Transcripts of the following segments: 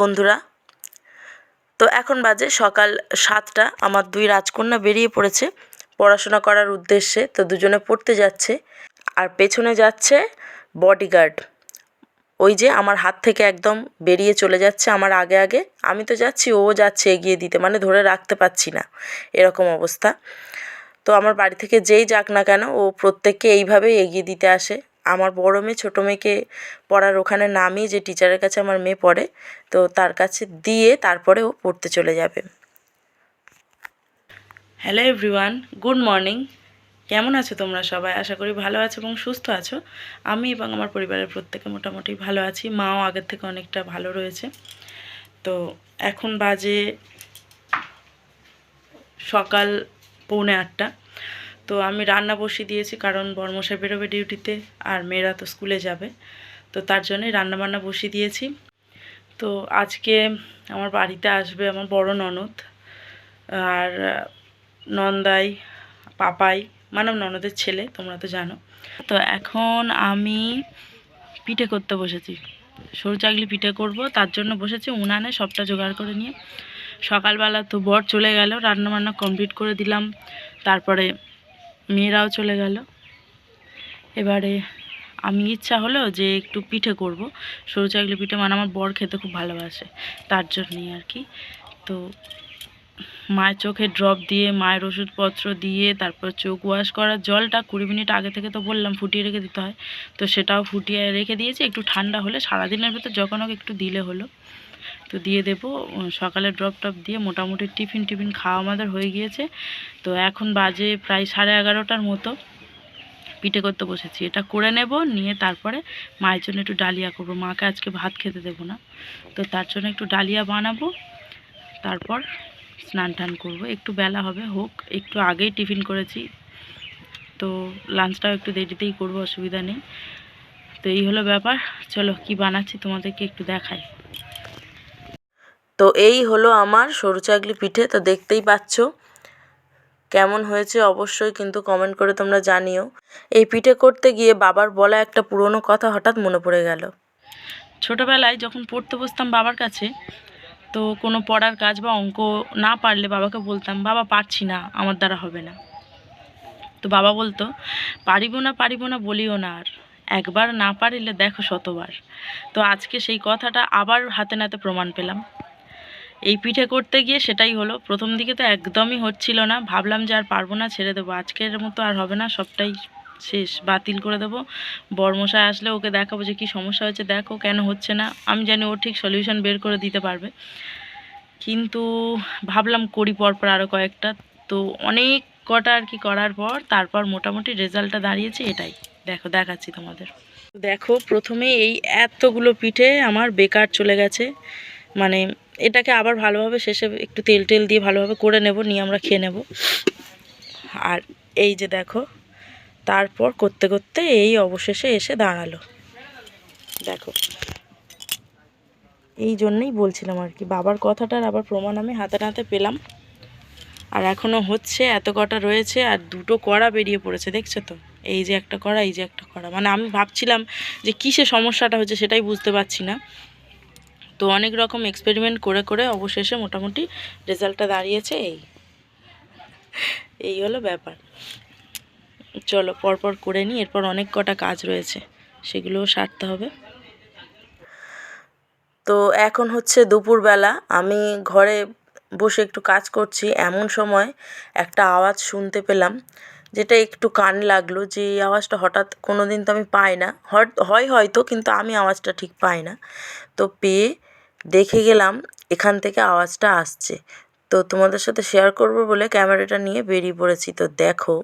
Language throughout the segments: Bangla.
বন্ধুরা। তো এখন বাজে সকাল সাতটা, আমার দুই রাজকন্যা বেরিয়ে পড়েছে পড়াশোনা করার উদ্দেশ্যে, তো দুজনে পড়তে যাচ্ছে। আর পেছনে যাচ্ছে বডিগার্ড ওই যে আমার হাত থেকে একদম বেরিয়ে চলে যাচ্ছে আমার আগে আগে। আমি তো যাচ্ছি, ও যাচ্ছে এগিয়ে দিতে মানে ধরে রাখতে পারছি না, এরকম অবস্থা। তো আমার বাড়ি থেকে যেই যাক না কেন, ও প্রত্যেককে এইভাবেই এগিয়ে দিতে আসে। আমার বড় মেয়ে, ছোটো মেয়েকে পড়ার ওখানে নামিয়ে যে টিচারের কাছে আমার মেয়ে পড়ে, তো তার কাছে দিয়ে তারপরে ও পড়তে চলে যাবে। হ্যালো এভরিওয়ান গুড মর্নিং কেমন আছো তোমরা সবাই? আশা করি ভালো আছো এবং সুস্থ আছো। আমি এবং আমার পরিবারের প্রত্যেকে মোটামুটি ভালো আছি। মাও আগের থেকে অনেকটা ভালো রয়েছে। তো এখন বাজে সকাল পৌনে আটটা। তো আমি রান্না বসিয়ে দিয়েছি কারণ বর্মশাই বেরোবে ডিউটিতে আর মেয়েরা তো স্কুলে যাবে। তো তার জন্যই রান্না বান্না বসিয়ে দিয়েছি। তো আজকে আমার বাড়িতে আসবে আমার বড় ননদ আর নন্দাই, পাপাই, মানব ননদের ছেলে, তোমরা তো জানো। তো এখন আমি পিঠে করতে বসেছি। সরু চাগলি পিঠে করব, তার জন্য বসেছি উনানে সবটা জোগাড় করে নিয়ে। সকালবেলা তো বর চলে গেল রান্না বান্না কমপ্লিট করে দিলাম। তারপরে মেয়েরাও চলে গেল। এবারে আমি ইচ্ছা হলো যে একটু পিঠে করব। সরু চাগলি পিঠে মানে আমার বর খেতে খুব ভালোবাসে, তার জন্যই আর কি। তো মায়ের চোখে ড্রপ দিয়ে, মায়ের ওষুধপত্র দিয়ে, তারপর চোখ ওয়াশ করার জলটা কুড়ি মিনিট আগে থেকে তো বললাম ফুটিয়ে রেখে দিতে হয়। তো সেটাও ফুটিয়ে রেখে দিয়েছি, একটু ঠান্ডা হলে সারাদিনের ভেতর যখন হোক একটু দিলে হলো। তো দিয়ে দেবো। সকালে ড্রপ টপ দিয়ে মোটামুটি টিফিন টিফিন খাওয়া আমাদের হয়ে গিয়েছে। তো এখন বাজে প্রায় সাড়ে এগারোটার মতো। পিঠে করতে বসেছি। এটা করে নেব, নিয়ে তারপরে মায়ের জন্য একটু ডালিয়া করব। মাকে আজকে ভাত খেতে দেবো না। তো তার জন্য একটু ডালিয়া বানাবো। তারপর স্নান টান করব। একটু বেলা হবে, হোক, একটু আগেই টিফিন করেছি। তো লাঞ্চটাও একটু দেরিতেই করব, অসুবিধা নেই। তো এই হলো ব্যাপার। চলো কি বানাচ্ছি তোমাদেরকে একটু দেখাই। তো এই হলো আমার সরু চাগলি পিঠে, তো দেখতেই পাচ্ছ। কেমন হয়েছে অবশ্যই কিন্তু কমেন্ট করে তোমরা জানিও। এই পিঠে করতে গিয়ে বাবার বলা একটা পুরনো কথা হঠাৎ মনে পড়ে গেল। ছোটোবেলায় যখন পড়তে বসতাম বাবার কাছে, তো কোনো পড়ার কাজ বা অঙ্ক না পারলে বাবাকে বলতাম, বাবা, পারছি না, আমার দ্বারা হবে না। তো বাবা বলতো, পারিব না পারিব না, বলিও না আর। একবার না পারিলে দেখো শতবার। তো আজকে সেই কথাটা আবার হাতে নাতে প্রমাণ পেলাম। এই পিঠে করতে গিয়ে সেটাই হলো। প্রথম দিকে তো একদমই হচ্ছিল না। ভাবলাম যে আর পারব না, ছেড়ে দেবো। আজকের মতো আর হবে না, সবটাই শেষ, বাতিল করে দেবো। বর্মশায় আসলে ওকে দেখাবো যে কী সমস্যা হয়েছে। দেখো কেন হচ্ছে না। আমি জানি ও ঠিক সলিউশন বের করে দিতে পারবে। কিন্তু ভাবলাম করি পরপর আরও কয়েকটা। তো অনেক কটা আর কি করার পর তারপর মোটামুটি রেজাল্টটা দাঁড়িয়েছে এটাই। দেখো, দেখাচ্ছি তোমাদের। দেখো, প্রথমে এই এতগুলো পিঠে আমার বেকার চলে গেছে। মানে এটাকে আবার ভালোভাবে শেষে একটু তেল টেল দিয়ে ভালোভাবে করে নেব, নিয়ে আমরা খেয়ে নেব। আর এই যে দেখো, তারপর করতে করতে এই অবশেষে এসে দাঁড়াল। দেখো, এই জন্যই বলছিলাম আর কি, বাবার কথাটার আবার প্রমাণ আমি হাতে নাতে পেলাম। আর এখনও হচ্ছে, এত কটা রয়েছে আর দুটো কড়া বেরিয়ে পড়েছে, দেখছ তো? এই যে একটা কড়া, এই যে একটা কড়া। মানে আমি ভাবছিলাম যে কিসে সমস্যাটা হচ্ছে সেটাই বুঝতে পারছি না। তো অনেক রকম এক্সপেরিমেন্ট করে করে অবশেষে মোটামুটি রেজাল্টটা দাঁড়িয়েছে এই। এই হলো ব্যাপার। চলো পরপর করে নিই, এরপর অনেক কটা কাজ রয়েছে সেগুলোও সারতে হবে। তো এখন হচ্ছে দুপুরবেলা, আমি ঘরে বসে একটু কাজ করছি, এমন সময় একটা আওয়াজ শুনতে পেলাম, যেটা একটু কান লাগল, যে এই আওয়াজটা হঠাৎ কোনো দিন তো আমি পাই না। হয় হয়তো, কিন্তু আমি আওয়াজটা ঠিক পাই না। তো পেয়ে দেখে গেলাম এখান থেকে আওয়াজটা আসছে। তো তোমাদের সাথে শেয়ার করব বলে ক্যামেরাটা নিয়ে বেরিয়ে পড়েছি। তো দেখো,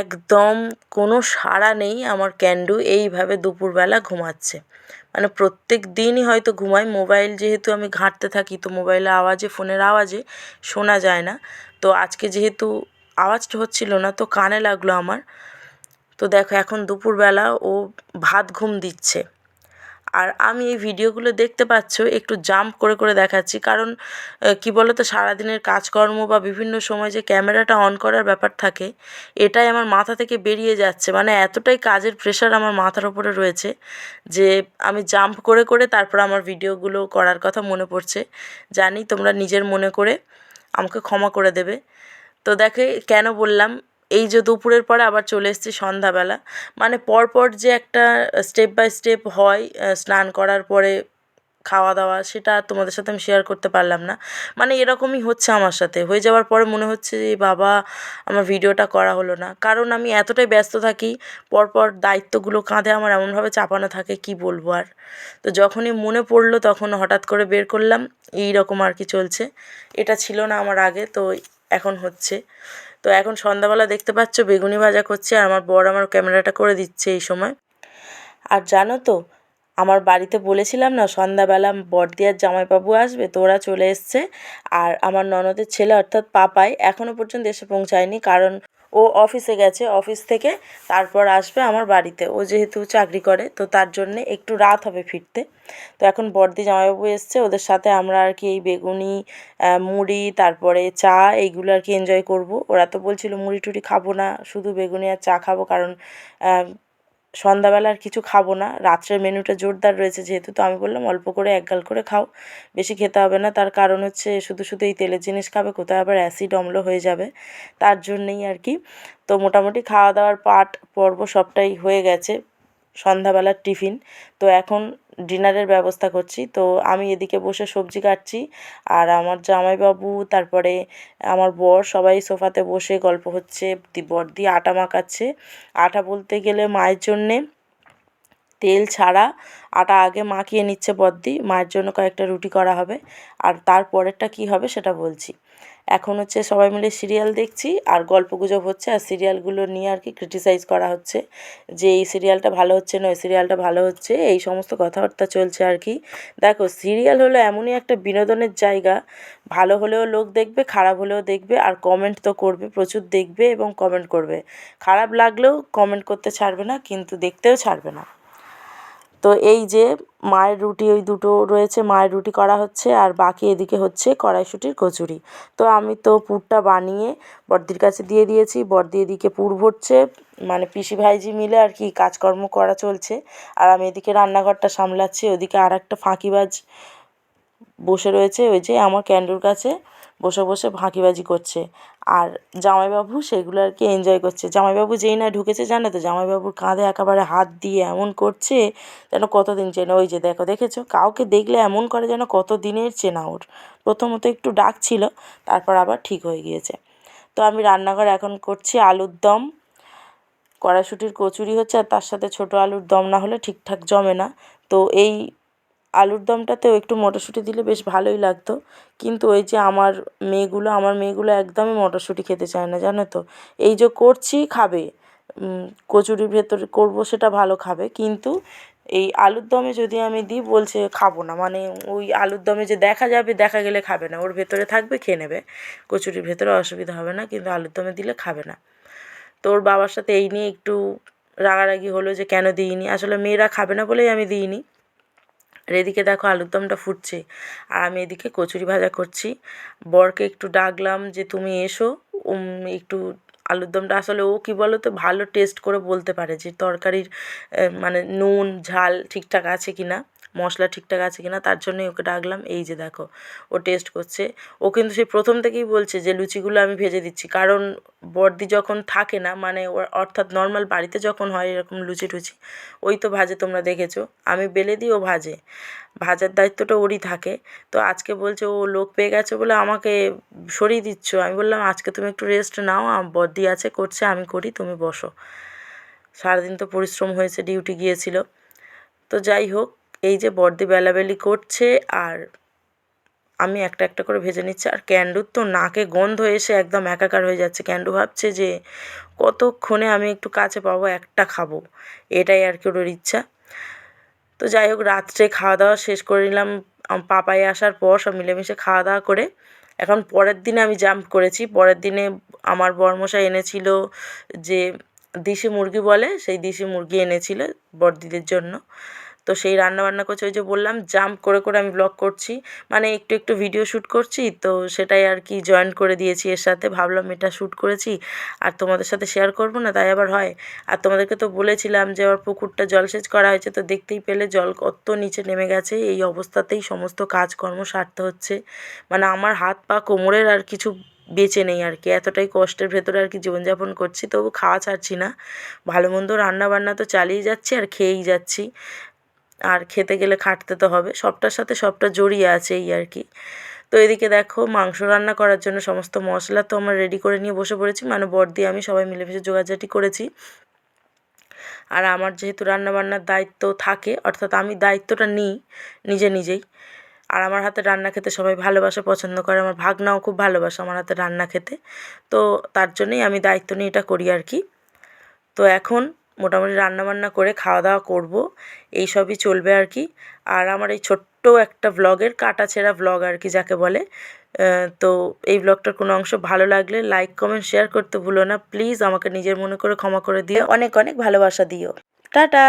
একদম কোনো সাড়া নেই আমার ক্যান্ডু এইভাবে দুপুরবেলা ঘুমাচ্ছে। মানে প্রত্যেক দিনই হয়তো ঘুমাই, মোবাইল যেহেতু আমি ঘাঁটতে থাকি তো মোবাইলের আওয়াজে, ফোনের আওয়াজে শোনা যায় না। তো আজকে যেহেতু আওয়াজটা হচ্ছিল না তো কানে লাগল আমার। তো দেখো এখন দুপুরবেলা ও ভাত ঘুম দিচ্ছে। আর আমি এই ভিডিওগুলো দেখতে পাচ্ছ, একটু জাম্প করে করে দেখাচ্ছি। কারণ কি বলো তো সারাদিনের কাজকর্ম বা বিভিন্ন সময় যে ক্যামেরাটা অন করার ব্যাপার থাকে, এটাই আমার মাথা থেকে বেরিয়ে যাচ্ছে। মানে এতটাই কাজের প্রেশার আমার মাথার ওপরে রয়েছে যে আমি জাম্প করে করে তারপর আমার ভিডিওগুলো করার কথা মনে পড়ছে। জানি তোমরা নিজের মনে করে আমাকে ক্ষমা করে দেবে। তো দেখে কেন বললাম এই যে দুপুরের পরে আবার চলে এসেছি সন্ধ্যাবেলা। মানে পরপর যে একটা স্টেপ বাই স্টেপ হয় স্নান করার পরে খাওয়া দাওয়া সেটা আর তোমাদের সাথে আমি শেয়ার করতে পারলাম না। মানে এরকমই হচ্ছে আমার সাথে। হয়ে যাওয়ার পরে মনে হচ্ছে যে, বাবা, আমার ভিডিওটা করা হলো না। কারণ আমি এতটাই ব্যস্ত থাকি, পরপর দায়িত্বগুলো কাঁধে আমার এমনভাবে চাপানো থাকে, কি বলব আর? তো যখনই মনে পড়ল, তখন হঠাৎ করে বের করলাম। এই রকম আর কি চলছে। এটা ছিল না আমার আগে, তো এখন হচ্ছে। তো এখন সন্ধ্যাবেলা দেখতে পাচ্ছ বেগুনি ভাজা করছে আর আমার বর আমার ক্যামেরাটা করে দিচ্ছে এই সময়। আর জানো তো, আমার বাড়িতে বলেছিলাম না, সন্ধ্যাবেলা বড়দি আর জামাইবাবু আসবে, তো ওরা চলে এসছে। আর আমার ননদের ছেলে অর্থাৎ পাপাই এখনও পর্যন্ত এসে পৌঁছায়নি, কারণ ও অফিসে গেছে, অফিস থেকে তারপর আসবে আমার বাড়িতে। ও যেহেতু চাকরি করে, তো তার জন্যে একটু রাত হবে ফিরতে। তো এখন বর্দি জামাইবাবু এসছে, ওদের সাথে আমরা আর কি এই বেগুনি মুড়ি, তারপরে চা এইগুলো আর কি এনজয় করব। ওরা তো বলছিল মুড়ি টুড়ি খাব না, শুধু বেগুনি আর চা খাব কারণ সন্ধ্যাবেলা আর কিছু খাব না, রাত্রের মেনুটা জোরদার রয়েছে যেহেতু, তো আমি বললাম অল্প করে এক গাল করে খাও, বেশি খেতে হবে না। তার কারণ হচ্ছে শুধু শুধু এই তেলের জিনিস খাবে, কোথায় আবার অ্যাসিড অম্ল হয়ে যাবে, তার জন্যেই আর কি। তো মোটামুটি খাওয়া দাওয়ার পাট পর্ব সবটাই হয়ে গেছে। সন্ধ্যাবেলার টিফিন। তো এখন ডিনারের ব্যবস্থা করছি। তো আমি এদিকে বসে সবজি কাটছি আর আমার জামাইবাবু, তারপরে আমার বর সবাই সোফাতে বসে গল্প হচ্ছে বর দিয়ে আটা মাখাচ্ছে। আটা বলতে গেলে মায়ের জন্যে তেল ছাড়া আটা আগে মাখিয়ে নিচ্ছে বদ্দি, মায়ের জন্য কয়েকটা রুটি করা হবে। আর তারপরেরটা কী হবে সেটা বলছি। এখন হচ্ছে সবাই মিলে সিরিয়াল দেখছি, আর গল্পগুজব হচ্ছে, আর সিরিয়ালগুলো নিয়ে আর কি ক্রিটিসাইজ করা হচ্ছে যে এই সিরিয়ালটা ভালো হচ্ছে না ওই সিরিয়ালটা ভালো হচ্ছে, এই সমস্ত কথাবার্তা চলছে আর কি। দেখো, সিরিয়াল হলো এমনই একটা বিনোদনের জায়গা, ভালো হলেও লোক দেখবে, খারাপ হলেও দেখবে, আর কমেন্ট তো করবে, প্রচুর দেখবে এবং কমেন্ট করবে। খারাপ লাগলেও কমেন্ট করতে ছাড়বে না, কিন্তু দেখতেও ছাড়বে না। তো এই যে মায়ের রুটি, ওই দুটো রয়েছে, মায়ের রুটি করা হচ্ছে আর বাকি এদিকে হচ্ছে কড়াইশুঁটির কচুরি। তো আমি তো পুরটা বানিয়ে বড়দির কাছে দিয়ে দিয়েছি, বড়দি এদিকে পুর ভরছে মানে পিসি ভাইজি মিলে আর কি কাজকর্ম করা চলছে। আর আমি এদিকে রান্নাঘরটা সামলাচ্ছি, ওদিকে আর একটা ফাঁকিবাজ বসে রয়েছে, ওই যে আমার ক্যান্ডুর কাছে। বসে বসে ফাঁকিবাজি করছে। আর জামাইবাবু সেগুলো আর কি এনজয় করছে। জামাইবাবু যেই না ঢুকেছে জানো তো? জামাইবাবুর কাঁধে একেবারে হাত দিয়ে এমন করছে যেন কতদিন চেনা। ওই যে দেখো, দেখেছ? কাউকে দেখলে এমন করে যেন কত দিনের চেনা ওর। প্রথমত একটু ডাক ছিল, তারপর আবার ঠিক হয়ে গিয়েছে। তো আমি রান্নাঘর এখন করছি আলুর দম। কড়াইশুঁটির কচুরি হচ্ছে আর তার সাথে ছোটো আলুর দম না হলে ঠিকঠাক জমে না। তো এই আলুর দমটাতেও একটু মটরশুঁটি দিলে বেশ ভালোই লাগতো। কিন্তু ওই যে আমার মেয়েগুলো আমার মেয়েগুলো একদমই মটরশুঁটি খেতে চায় না, জানো তো? এই যে করছি, খাবে। কচুরির ভেতরে করব সেটা ভালো খাবে। কিন্তু এই আলুর দমে যদি আমি দিই, বলছে খাব না। মানে ওই আলুর দমে যে দেখা যাবে, দেখা গেলে খাবে না। ওর ভেতরে থাকবে, খেয়ে নেবে। কচুরির ভেতরে অসুবিধা হবে না, কিন্তু আলুর দমে দিলে খাবে না। তো ওর বাবার সাথে এই নিয়ে একটু রাগারাগি হলো যে কেন দিইনি? আসলে মেয়েরা খাবে না বলেই আমি দিইনি। আর এদিকে দেখো আলুর দমটা ফুটছে। আর আমি এদিকে কচুরি ভাজা করছি। বরকে একটু ডাকলাম যে, তুমি এসো। একটু আলুর দমটা আসলে ও কী বলো তো ভালো টেস্ট করে বলতে পারে যে, তরকারির মানে নুন, ঝাল ঠিকঠাক আছে কি না মশলা ঠিকঠাক আছে কি না তার জন্যই ওকে ডাকলাম, এই যে দেখো, ও টেস্ট করছে। ও কিন্তু সেই প্রথম থেকেই বলছে যে, লুচিগুলো আমি ভেজে দিচ্ছি। কারণ বর্দি যখন থাকে না মানে অর্থাৎ নর্মাল বাড়িতে যখন হয় এরকম লুচি টুচি, ওই তো ভাজে তোমরা দেখেছ। আমি বেলে দিই, ও ভাজে। ভাজার দায়িত্বটা ওরই থাকে। তো আজকে বলছে, ও লোক পেয়ে গেছে বলে আমাকে সরিয়ে দিচ্ছ। আমি বললাম, আজকে তুমি একটু রেস্ট নাও বর্দি আছে, করছে, আমি করি, তুমি বসো। সারাদিন তো পরিশ্রম হয়েছে ডিউটি গিয়েছিল। তো যাই হোক এই যে বর্দি বেলাবেলি করছে আর আমি একটা একটা করে ভেজে নিচ্ছি। আর ক্যান্ডুর তো নাকে গন্ধ এসে একদম একাকার হয়ে যাচ্ছে। ক্যান্ডু ভাবছে যে কতক্ষণে আমি একটু কাছে পাবো, একটা খাব। এটাই আর কি ওর ইচ্ছা। তো যাই হোক, রাত্রে খাওয়া দাওয়া শেষ করে নিলাম। পাপাই আসার পর সব মিলেমিশে খাওয়া দাওয়া করে এখন পরের দিনে আমি জাম্প করেছি। পরের দিনে আমার বরমশাই এনেছিল যে দেশি মুরগি বলে, সেই দেশি মুরগি এনেছিল বড়দিদের জন্য। তো সেই রান্না বান্না করছি, ওই যে বললাম জাম্প করে করে আমি ব্লগ করছি। মানে একটু একটু ভিডিও শ্যুট করছি, তো সেটাই আর কি জয়েন করে দিয়েছি এর সাথে। ভাবলাম এটা শ্যুট করেছি, আর তোমাদের সাথে শেয়ার করব না, তাই আবার হয়। আর তোমাদেরকে তো বলেছিলাম যে আবার পুকুরটা জলসেচ করা হয়েছে, তো দেখতেই পেলে জল কত নিচে নেমে গেছে। এই অবস্থাতেই সমস্ত কাজকর্ম সারতে হচ্ছে। মানে আমার হাত পা কোমরের আর কিছু বেঁচে নেই আর কি। এতটাই কষ্টের ভেতরে আর কি জীবনযাপন করছি, তবু খাওয়া ছাড়ছি না। ভালো মন্দ রান্না বান্না তো চালিয়ে যাচ্ছি আর খেয়েই যাচ্ছি। আর খেতে গেলে খাটতে তো হবে। সবটার সাথে সবটা জড়িয়ে আছে এই আর কি। তো এদিকে দেখো, মাংস রান্না করার জন্য সমস্ত মশলা তো আমরা রেডি করে নিয়ে বসে পড়েছি। মানে বর্দি আমি সবাই মিলেমিশে জোগাড়জাটি করেছি। আর আমার যেহেতু রান্নাবান্নার দায়িত্ব থাকে, অর্থাৎ আমি দায়িত্বটা নিই নিজে নিজেই। আর আমার হাতে রান্না খেতে সবাই ভালোবাসা পছন্দ করে, আমার ভাগনাও খুব ভালোবাসে আমার হাতে রান্না খেতে। তো তার জন্যই আমি দায়িত্ব নিয়ে এটা করি আর কি। তো এখন মোটামুটি রান্নাবান্না করে খাওয়া দাওয়া করব। এই সবই চলবে আর কি। আর আমার এই ছোট্ট একটা ব্লগের কাটা ছেঁড়া ভ্লগ আর কি যাকে বলে তো এই ব্লগটার কোনো অংশ ভালো লাগলে লাইক কমেন্ট শেয়ার করতে ভুলো না। প্লিজ আমাকে নিজের মনে করে ক্ষমা করে দিও। অনেক অনেক ভালোবাসা দিও। টাটা!